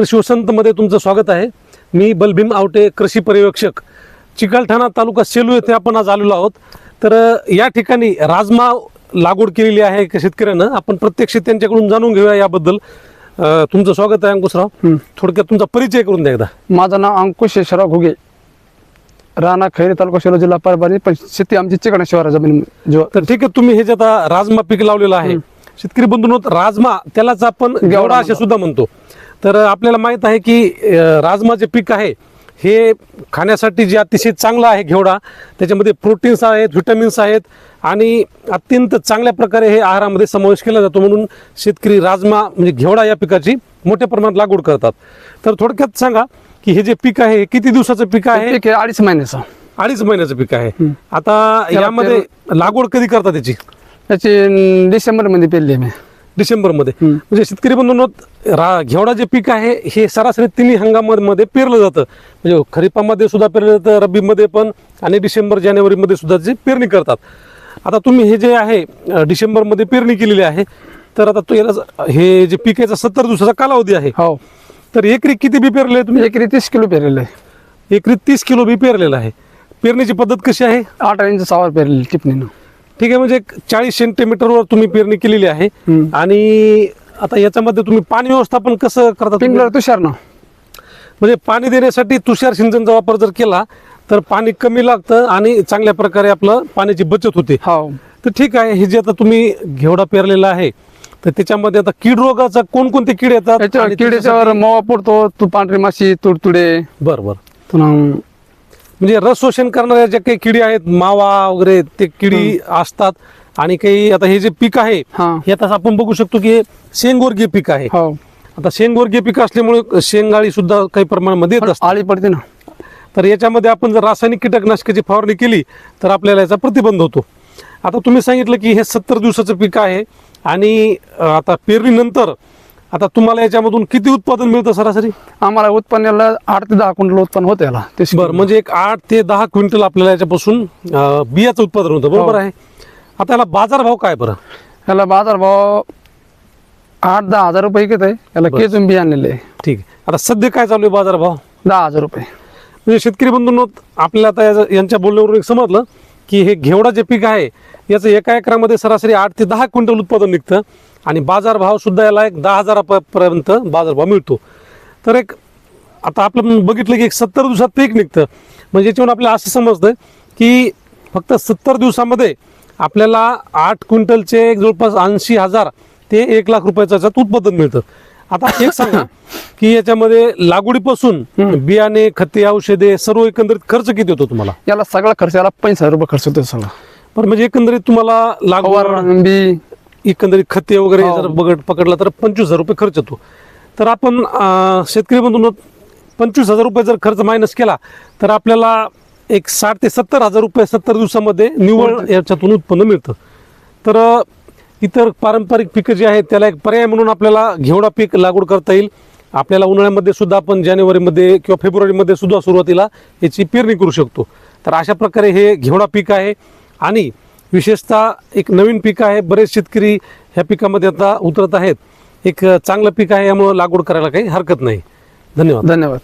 कृषी वसंतमध्ये तुमचं स्वागत आहे. मी बलभीम आवटे कृषी पर्यवेक्षक. चिकलठाणा तालुका सेलू येथे आपण आज आलेलो आहोत. तर या ठिकाणी राजमा लागवड केलेली आहे शेतकऱ्यानं. आपण प्रत्यक्ष त्यांच्याकडून जाणून घेऊया याबद्दल. तुमचं स्वागत आहे अंकुशराव. थोडक्यात तुमचा परिचय करून द्या एकदा. माझं नाव अंकुश शेषराव घुगे. राणा खैरी तालुका शिरो जिल्हा परभणी पण शेती आमची चिकणा शिवारा जमीन तर ठीक आहे तुम्ही हे जे आता राजमा पीक लावलेलं आहे शेतकरी बंधूंनो राजमा त्यालाच आपण गेवडा असे सुद्धा म्हणतो. तर आपल्याला माहीत आहे की राजमा जे पीक आहे हे खाण्यासाठी जे अतिशय चांगलं आहे घेवडा त्याच्यामध्ये प्रोटीन्स आहेत व्हिटॅमिन्स आहेत आणि अत्यंत चांगल्या प्रकारे हे आहारामध्ये समावेश केला जातो म्हणून शेतकरी राजमा म्हणजे घेवडा या पिकाची मोठ्या प्रमाणात लागवड करतात. तर थोडक्यात सांगा की हे जे पीक आहे हे किती दिवसाचं पीक आहे? पीक अडीच महिन्याचं. अडीच महिन्याचं पीक आहे. आता यामध्ये लागवड कधी करतात त्याची? त्याची डिसेंबरमध्ये पेरली मी डिसेंबरमध्ये हम्म. म्हणजे शेतकरी बंधूंनो रा घेवडा जे पीक आहे हे सरासरी तिन्ही हंगामामध्ये पेरलं जातं. म्हणजे खरीपामध्ये सुद्धा पेरलं जातं रब्बीमध्ये पण आणि डिसेंबर जानेवारीमध्ये सुद्धा जे पेरणी करतात. आता तुम्ही हे जे आहे डिसेंबरमध्ये पेरणी केलेली आहे तर आता तो याला ज- हे जे पीक याचा सत्तर दिवसाचा कालावधी आहे. हो. तर एकरी किती बी पेरले तुम्ही? एकरी तीस किलो पेरलेलं आहे. एकरी तीस किलो बी पेरलेलं आहे. पेरणीची पद्धत कशी आहे? अठरा इंच सावर पेरलेली टिपणीनं. ठीक आहे म्हणजे चाळीस सेंटीमीटरवर तुम्ही पेरणी केलेली आहे. आणि आता याच्यामध्ये तुम्ही पाणी व्यवस्थापन कसं करता तुम्ही? पिंगलर तुषारनं म्हणजे पाणी देण्यासाठी तुषार सिंचनचा वापर जर केला तर पाणी कमी लागतं आणि चांगल्या प्रकारे आपलं पाण्याची बचत होते. हो. तर ठीक आहे हे जे आता तुम्ही घेवडा पेरलेला आहे तर त्याच्यामध्ये आता कीड रोगाचा कोणकोणते कीड येतात त्याच्यावर आणि किडीच्यावर मोवा पडतो तू पांढरी माशी तुडतुडे. बरं बरं. पुन्हा म्हणजे रस शोषण करणाऱ्या ज्या काही किडी आहेत मावा वगैरे ते किडी असतात आणि काही आता हे जे पीक आहे हा. हे आता आपण बघू शकतो की हे शेंगवर्गीय पीक आहे. हो. आता शेंगवर्गीय पीक असल्यामुळे शेंगाळी सुद्धा काही प्रमाणामध्ये येत आळी पडते ना. तर याच्यामध्ये आपण जर रासायनिक कीटकनाशकाची फवारणी केली तर आपल्याला याचा प्रतिबंध होतो. आता तुम्ही सांगितलं की हे सत्तर दिवसाचं पीक आहे आणि आता पेरणीनंतर आता तुम्हाला याच्यामधून किती उत्पादन मिळतं सरासरी? आम्हाला उत्पन्नाला आठ ते दहा क्विंटल उत्पन्न होतं याला. ते बरं म्हणजे एक आठ ते दहा क्विंटल आपल्याला याच्यापासून अं, बियाचं उत्पादन होतं. बरोबर हो. आहे. आता याला बाजारभाव काय बरं? याला बाजार भाव आठ दहा हजार रुपये घेत आहे. याला. केचून बी आणलेले आहे. ठीक आहे. आता सध्या काय चालू आहे बाजारभाव? दहा हजार रुपये. म्हणजे शेतकरी बंधूंनो आपल्याला आता याचं- यांच्या बोलण्यावरून एक समजलं. की हे घेवडा जे पीक आहे याचं एका एकरामध्ये सरासरी आठ ते दहा क्विंटल उत्पादन निघतं आणि बाजारभावसुद्धा याला एक दहा हजारापर्यंत बाजारभाव मिळतो. तर एक आता आपलं बघितलं की एक सत्तर दिवसात पीक निघतं. म्हणजे याच्यावर आपल्याला असं समजतं की फक्त सत्तर दिवसामध्ये आपल्याला आठ क्विंटलचे जवळपास ऐंशी हजार ते एक लाख रुपयाचं याच्यात उत्पादन मिळतं. आता एक सांगा की याच्यामध्ये लागवडीपासून बियाणे खते औषधे सर्व एकंदरीत खर्च किती होतो तुम्हाला? याला सगळा खर्च याला पंचवीस हजार रुपये खर्च होतो सगळा पण म्हणजे एकंदरीत तुम्हाला लागवड फवारण बी एकंदरीत खते वगैरे हो. जर बघत पकडला तर पंचवीस हजार रुपये खर्च होतो. तर आपण शेतकरी बंधूंनो पंचवीस हजार रुपये जर खर्च मायनस केला तर आपल्याला एक साठ ते सत्तर हजार रुपये सत्तर दिवसामध्ये निव्वळ याच्यातून उत्पन्न मिळतं. तर इतर पारंपरिक पिकं जी आहेत त्याला एक पर्याय म्हणून आपल्याला घेवडा पीक लागवड करता येईल. आपल्याला उन्हाळ्यामध्ये सुद्धा आपण जानेवारीमध्ये किंवा फेब्रुवारीमध्ये सुद्धा सुरुवातीला याची पेरणी करू शकतो. तर अशा प्रकारे हे घेवडा पीक आहे आणि विशेषतः एक नवीन पीक आहे. बरेच शेतकरी ह्या पिकामध्ये आता उतरत आहेत. एक चांगलं पीक आहे यामुळं लागवड करायला काही हरकत नाही. धन्यवाद. धन्यवाद.